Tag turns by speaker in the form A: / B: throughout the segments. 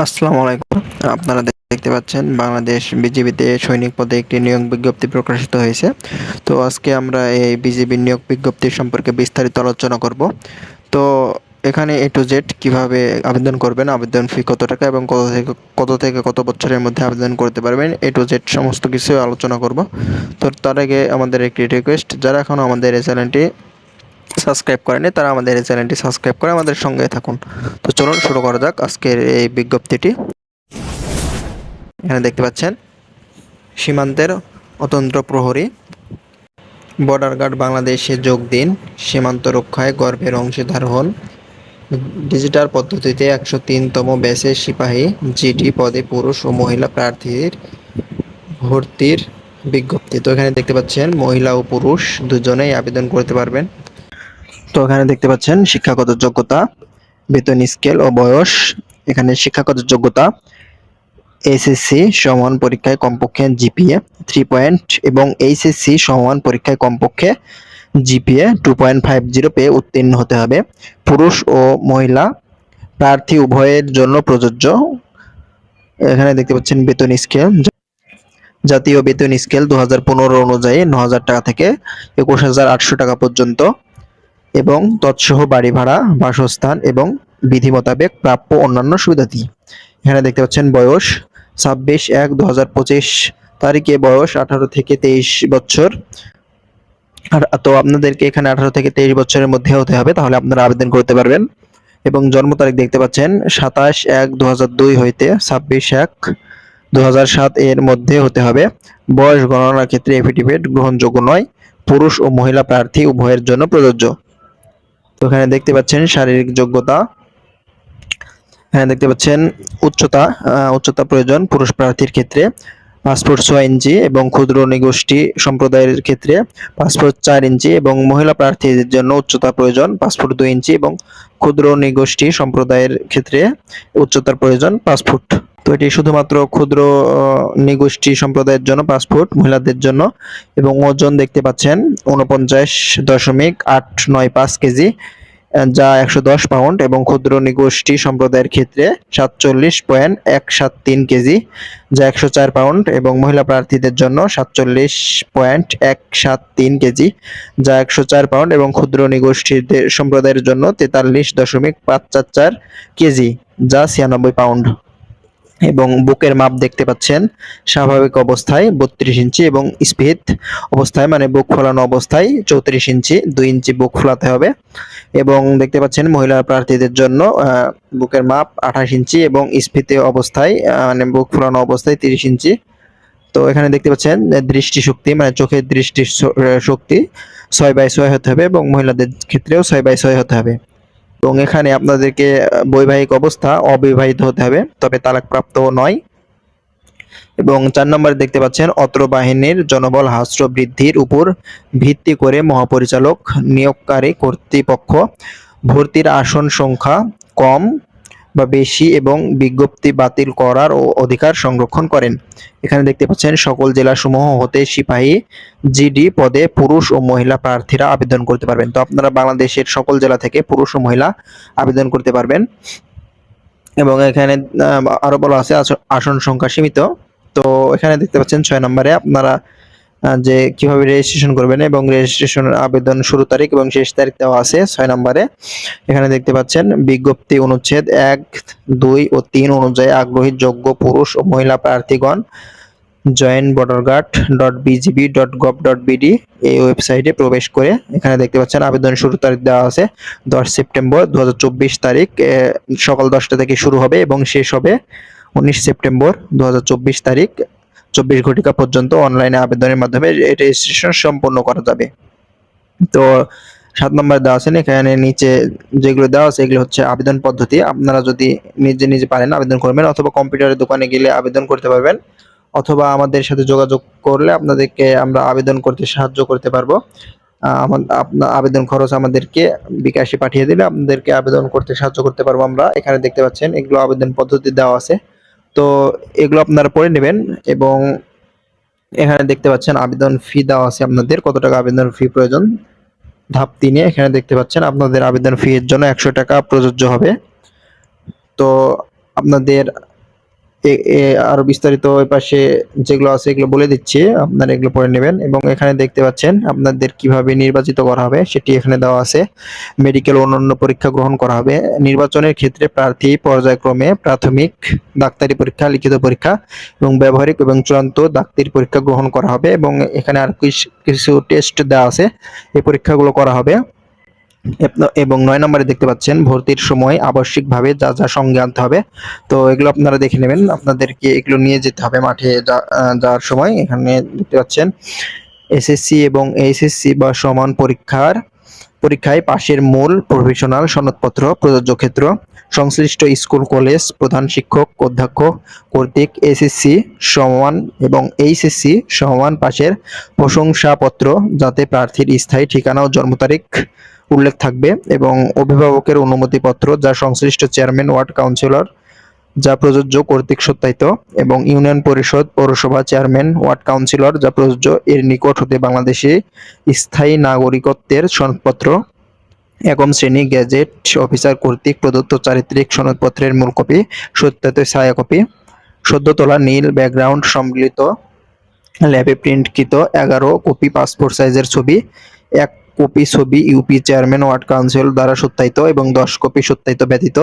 A: আসসালামু আলাইকুম। আপনারা দেখতে পাচ্ছেন বাংলাদেশ বিজিবিতে সৈনিক পদে একটি নিয়োগ বিজ্ঞপ্তি প্রকাশিত হয়েছে। তো আজকে আমরা এই বিজিবি নিয়োগ বিজ্ঞপ্তি সম্পর্কে বিস্তারিত আলোচনা করব। তো এখানে এ টু জেড কীভাবে আবেদন করবেন, আবেদন ফি কত টাকা এবং কত থেকে কত থেকে কত বছরের মধ্যে আবেদন করতে পারবেন এ টু জেড সমস্ত কিছু আলোচনা করব। তো তার আগে আমাদের একটি রিকোয়েস্ট যারা এখনও আমাদের এই চ্যানেলটি সাবস্ক্রাইব করেনি তারা আমাদের এই চ্যানেলটি সাবস্ক্রাইব করে আমাদের সঙ্গে থাকুন। তো চলুন শুরু করা যাক আজকের এই বিজ্ঞপ্তিটি। এখানে দেখতে পাচ্ছেন, সীমান্তের অতন্ত্র প্রহরী বর্ডার গার্ড বাংলাদেশে যোগ দিন, সীমান্ত রক্ষায় গর্ভের অংশীদার হন। ডিজিটাল পদ্ধতিতে একশো তিনতম ব্যাচের সিপাহী জিডি পদে পুরুষ ও মহিলা প্রার্থীর ভর্তির বিজ্ঞপ্তি। তো এখানে দেখতে পাচ্ছেন, মহিলা ও পুরুষ দুজনেই আবেদন করতে পারবেন। তো এখানে দেখতে পাচ্ছেন শিক্ষাগত যোগ্যতা, বেতন স্কেল ও বয়স। এখানে শিক্ষাগত যোগ্যতা, এসএসসি সমান পরীক্ষায় কমপক্ষে জিপিএ থ্রি পয়েন্ট এবং এইচএসসি সমান পরীক্ষায় কমপক্ষে GPA two point five zero পেয়ে উত্তীর্ণ হতে হবে। পুরুষ ও মহিলা প্রার্থী উভয়ের জন্য প্রযোজ্য। এখানে দেখতে পাচ্ছেন বেতন স্কেল। জাতীয় বেতন স্কেল দু হাজার পনেরো অনুযায়ী ন টাকা থেকে একুশ টাকা পর্যন্ত। এবং তৎসহ বাড়ি ভাড়া, বাসস্থান এবং বিধি মোতাবেক প্রাপ্য অন্যান্য সুবিধাদি। এখানে দেখতে পাচ্ছেন বয়স ছাব্বিশ এক দু হাজার পঁচিশ তারিখে বয়স আঠারো থেকে তেইশ বছর। আর তো আপনাদেরকে এখানে আঠারো থেকে তেইশ বছরের মধ্যে হতে হবে, তাহলে আপনারা আবেদন করতে পারবেন। এবং জন্ম তারিখ দেখতে পাচ্ছেন সাতাশ এক দু হাজার দুই হইতে ছাব্বিশ এক দু হাজার সাত এর মধ্যে হতে হবে। বয়স গণনার ক্ষেত্রে এফিডেভিট গ্রহণযোগ্য নয়, পুরুষ ও মহিলা প্রার্থী উভয়ের জন্য প্রযোজ্য। তো এখানে দেখতে পাচ্ছেন শারীরিক যোগ্যতা। হ্যাঁ দেখতে পাচ্ছেন উচ্চতা উচ্চতা প্রয়োজন পুরুষ প্রার্থীর ক্ষেত্রে। পাসপোর্ট ছয় ইঞ্চি এবং ক্ষুদ্র নিগোষ্ঠী সম্প্রদায়ের ক্ষেত্রে পাসপোর্ট চার ইঞ্চি এবং মহিলা প্রার্থীদের জন্য উচ্চতা প্রয়োজন পাসপোর্ট দুই ইঞ্চি এবং ক্ষুদ্র নিগোষ্ঠী সম্প্রদায়ের ক্ষেত্রে উচ্চতার প্রয়োজন পাসপোর্ট তো এটি শুধুমাত্র ক্ষুদ্র নিগোষ্ঠী সম্প্রদায়ের জন্য পাসপোর্ট মহিলাদের জন্য, এবং ওজন দেখতে পাচ্ছেন উনপঞ্চাশ দশমিক আট নয় পাঁচ কেজি যা একশো দশ পাউন্ড, এবং ক্ষুদ্র নিগোষ্ঠী সম্প্রদায়ের ক্ষেত্রে সাতচল্লিশ পয়েন্ট এক সাত তিন কেজি, যা একশো চার পাউন্ড, এবং মহিলা প্রার্থীদের জন্য সাতচল্লিশ পয়েন্ট এক সাত তিন কেজি, যা একশো চার পাউন্ড, এবং ক্ষুদ্র নিগোষ্ঠীদের সম্প্রদায়ের জন্য তেতাল্লিশ দশমিক পাঁচ চার চার কেজি, যা ছিয়ানব্বই পাউন্ড। এবং বুকের মাপ দেখতে পাচ্ছেন স্বাভাবিক অবস্থায় বত্রিশ ইঞ্চি এবং স্পিড অবস্থায় মানে বুক ফোলানো অবস্থায় চৌত্রিশ ইঞ্চি, দুই ইঞ্চি বুক ফোলাতে হবে। এবং দেখতে পাচ্ছেন মহিলা প্রার্থীদের জন্য বুকের মাপ আঠাশ ইঞ্চি এবং স্ফীতি অবস্থায় মানে বুক ফোলানো অবস্থায় তিরিশ ইঞ্চি। তো এখানে দেখতে পাচ্ছেন যে দৃষ্টি মানে চোখের দৃষ্টি শক্তি ছয় বাই ছয় হতে হবে এবং মহিলাদের ক্ষেত্রেও ছয় বাই ছয় হতে হবে। এবং এখানে আপনাদেরকে বৈবাহিক অবস্থা অবিবাহিত হতে হবে, তবে তালাকপ্রাপ্ত নয়। এবং চার নম্বরে দেখতে পাচ্ছেন, অত্র বাহিনীর জনবল হাস্য বৃদ্ধির উপর ভিত্তি করে মহাপরিচালক নিয়োগকারী কর্তৃপক্ষ ভর্তির আসন সংখ্যা কম বা বেশি এবং বিজ্ঞপ্তি বাতিল করার ও অধিকার সংরক্ষণ করেন। এখানে দেখতে পাচ্ছেন সকল জেলাসমূহ হতে সিপাহী জিডি পদে পুরুষ ও মহিলা প্রার্থীরা আবেদন করতে পারবেন। তো আপনারা বাংলাদেশের সকল জেলা থেকে পুরুষ ও মহিলা আবেদন করতে পারবেন। এবং এখানে আহ, আরও বলা আছে আস- আসন সংখ্যা সীমিত। তো এখানে দেখতে পাচ্ছেন ছয় নম্বরে আপনারা যে কীভাবে রেজিস্ট্রেশন করবেন এবং রেজিস্ট্রেশন আবেদন শুরু তারিখ এবং শেষ তারিখ দেওয়া আছে ছয় নম্বরে। এখানে দেখতে পাচ্ছেন, বিজ্ঞপ্তি অনুচ্ছেদ এক, দুই ও তিন অনুযায়ী আগ্রহী, যোগ্য পুরুষ ও মহিলা প্রার্থীগণ joint border guard dot BGB dot gov dot BD এই ওয়েবসাইটে প্রবেশ করে এখানে দেখতে পাচ্ছেন আবেদন শুরু তারিখ দেওয়া আছে দশ সেপ্টেম্বর দু হাজার চব্বিশ তারিখ সকাল দশটা থেকে শুরু হবে এবং শেষ হবে উনিশ সেপ্টেম্বর দু হাজার চব্বিশ তারিখ। চব্বিশ ঘটিকা পর্যন্ত অনলাইনে আবেদনের মাধ্যমে রেজিস্ট্রেশন সম্পন্ন করা যাবে। তো সাত নম্বর দেওয়া আছেন এখানে নিচে যেগুলো দেওয়া আছে, এগুলো হচ্ছে আবেদন পদ্ধতি। আপনারা যদি নিজে নিজে পারেন, আবেদন করবেন অথবা কম্পিউটারের দোকানে গেলে আবেদন করতে পারবেন। অথবা আমাদের সাথে যোগাযোগ করলে আপনাদেরকে আমরা আবেদন করতে সাহায্য করতে পারব। আপনার আবেদন খরচ আমাদেরকে বিকাশে পাঠিয়ে দিলে আপনাদেরকে আবেদন করতে সাহায্য করতে পারব আমরা। এখানে দেখতে পাচ্ছেন, এগুলো আবেদন পদ্ধতি দেওয়া আছে। তো এগুলো আপনারা পড়ে নেবেন এবং এখানে দেখতে পাচ্ছেন আবেদন ফি দেওয়া আছে আপনাদের। কত টাকা আবেদন ফি প্রয়োজন? ধাপ তিনে এখানে দেখতে পাচ্ছেন আপনাদের আবেদন ফি এর জন্য একশো টাকা প্রযোজ্য হবে। তো আপনাদের আরও বিস্তারিত ওই পাশে যেগুলো আছে এগুলো বলে দিচ্ছি। আপনারা এগুলো পড়ে নেবেন এবং এখানে দেখতে পাচ্ছেন আপনাদের কীভাবে নির্বাচিত করা হবে সেটি এখানে দেওয়া আছে। মেডিকেল অন্যান্য পরীক্ষা গ্রহণ করা হবে। নির্বাচনের ক্ষেত্রে প্রার্থী পর্যায়ক্রমে প্রাথমিক ডাক্তারি পরীক্ষা, লিখিত পরীক্ষা এবং ব্যবহারিক এবং চূড়ান্ত ডাক্তারি পরীক্ষা গ্রহণ করা হবে এবং এখানে আর কিছু টেস্ট দেওয়া আছে। এই পরীক্ষাগুলো করা হবে। এবং নয় নম্বরে দেখতে পাচ্ছেন, ভর্তির সময় আবশ্যিকভাবে যা যা সঙ্গে আনতে হবে। তো এগুলো আপনারা দেখে নেবেন, আপনাদেরকে এগুলো নিয়ে যেতে হবে মাঠে যাওয়ার সময়। এখানে দেখতে পাচ্ছেন এসএসসি এবং এইচএসসি বা সমান পরীক্ষার পরীক্ষায় পাশের মূল প্রফেশনাল সনদপত্র, প্রযোজ্য ক্ষেত্র, সংশ্লিষ্ট স্কুল, কলেজ, প্রধান শিক্ষক, অধ্যক্ষ কর্তৃক এসএসসি সমান এবং এইচএসসি সমান পাশের প্রশংসাপত্র, যাতে প্রার্থীর স্থায়ী ঠিকানা ও জন্ম তারিখ উল্লেখ থাকবে এবং অভিভাবকের অনুমতিপত্র যা সংশ্লিষ্ট চেয়ারম্যান, ওয়ার্ড কাউন্সিলর, যা প্রযোজ্য কর্তৃক সত্যায়িত এবং ইউনিয়ন পরিষদ পৌরসভা চেয়ারম্যান, ওয়ার্ড কাউন্সিলর যা প্রযোজ্য এর নিকট হতে বাংলাদেশে স্থায়ী নাগরিকত্বের সনদপত্র একম শ্রেণি গেজেট অফিসার কর্তৃক প্রদত্ত চারিত্রিক সনদপত্রের মূল কপি, সত্যায়িত ছায়া কপি সদ্য তোলা নীল ব্যাকগ্রাউন্ড সম্মিলিত, ল্যাবে প্রিন্টকৃত এগারো কপি পাসপোর্ট সাইজের ছবি, এক কপি ছবি ইউপি চেয়ারম্যান ওয়ার্ড কাউন্সিল দ্বারা সত্যায়িত এবং দশ কপি সত্যায়িত ব্যতীত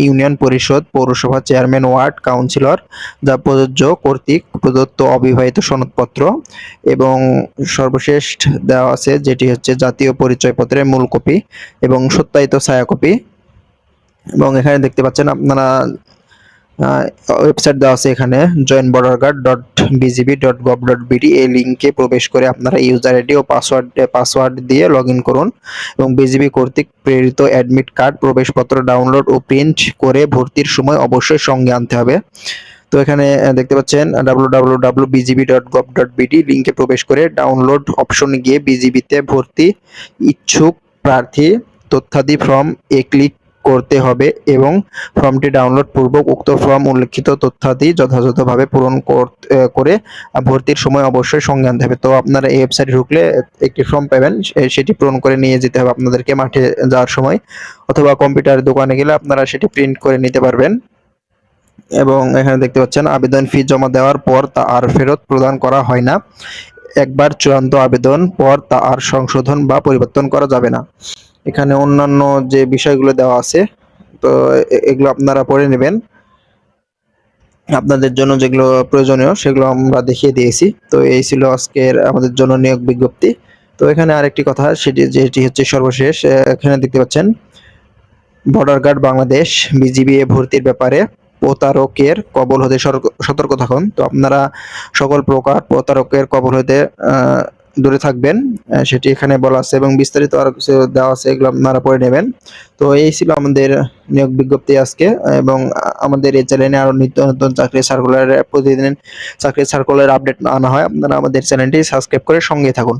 A: ইউনিয়ন পরিষদ পৌরসভা চেয়ারম্যান ওয়ার্ড কাউন্সিলর যা প্রযোজ্য কর্তৃক প্রদত্ত অবিবাহিত সনদপত্র এবং সর্বশেষ দেওয়া আছে যেটি হচ্ছে জাতীয় পরিচয়পত্রের মূল কপি এবং সত্যায়িত ছায়া কপি এবং এখানে দেখতে পাচ্ছেন আপনারা ওয়েবসাইট দেওয়া আছে এখানে join border guard dot BGB dot gov dot BD এই লিঙ্কে প্রবেশ করে আপনারা ইউজার আইডি ও পাসওয়ার্ড পাসওয়ার্ড দিয়ে লগ ইন করুন এবং বিজিবি কর্তৃক প্রেরিত অ্যাডমিট কার্ড প্রবেশপত্র ডাউনলোড ও প্রিন্ট করে ভর্তির সময় অবশ্যই সঙ্গে আনতে হবে। তো এখানে দেখতে পাচ্ছেন বিডি লিঙ্কে প্রবেশ করে ডাউনলোড অপশনে গিয়ে বিজিবিতে ভর্তি ইচ্ছুক প্রার্থী তথ্যাদি ফর্ম এ ক্লিক করতে হবে এবং ফর্মটি ডাউনলোড পূর্বক উক্ত ফর্ম উল্লেখিত তথ্যাদি যথাযথভাবে পূরণ কর- ভর্তির সময় অবশ্যই সঙ্গে আনতে হবে। তো আপনারা এই ওয়েবসাইটে ঢুকলে একটি ফর্ম পাবেন সেটি পূরণ করে নিয়ে যেতে হবে আপনাদেরকে মাঠে যাওয়ার সময়। অথবা কম্পিউটার দোকানে গেলে আপনারা সেটি প্রিন্ট করে নিতে পারবেন। এবং এখানে দেখতে পাচ্ছেন, আবেদন ফি জমা দেওয়ার পর তা আর ফেরত প্রদান করা হয় না। একবার চূড়ান্ত আবেদন পর তা আর সংশোধন বা পরিবর্তন করা যাবে না। এখানে অন্যান্য যে বিষয়গুলো দেওয়া আছে, তো এগুলো আপনারা পড়ে নেবেন। আপনাদের জন্য যেগুলো প্রয়োজনীয় সেগুলো আমরা দেখিয়ে দিয়েছি। তো এই ছিল আজকের আমাদের জন্য নিয়োগ বিজ্ঞপ্তি। তো এখানে আরেকটি কথা, সেটি যেটি হচ্ছে সর্বশেষ এখানে দেখতে পাচ্ছেন বর্ডার গার্ড বাংলাদেশ, বিজিবি এ ভর্তির ব্যাপারে প্রতারকের কবল হতে সতর্ক থাকুন। তো আপনারা সকল প্রকার প্রতারকের কবল হতে দূরে থাকবেন সেটি এখানে বলা আছে এবং বিস্তারিত আরও কিছু দেওয়া আছে, এগুলো আপনারা পড়ে নেবেন। তো এই ছিল আমাদের নিয়োগ বিজ্ঞপ্তি আজকে এবং আমাদের এই চ্যানেলে আরও নিত্য নতুন চাকরি সার্কুলার প্রতিদিন চাকরি সার্কুলার আপডেট আনা হয়। আপনারা আমাদের চ্যানেলটি সাবস্ক্রাইব করে সঙ্গে থাকুন।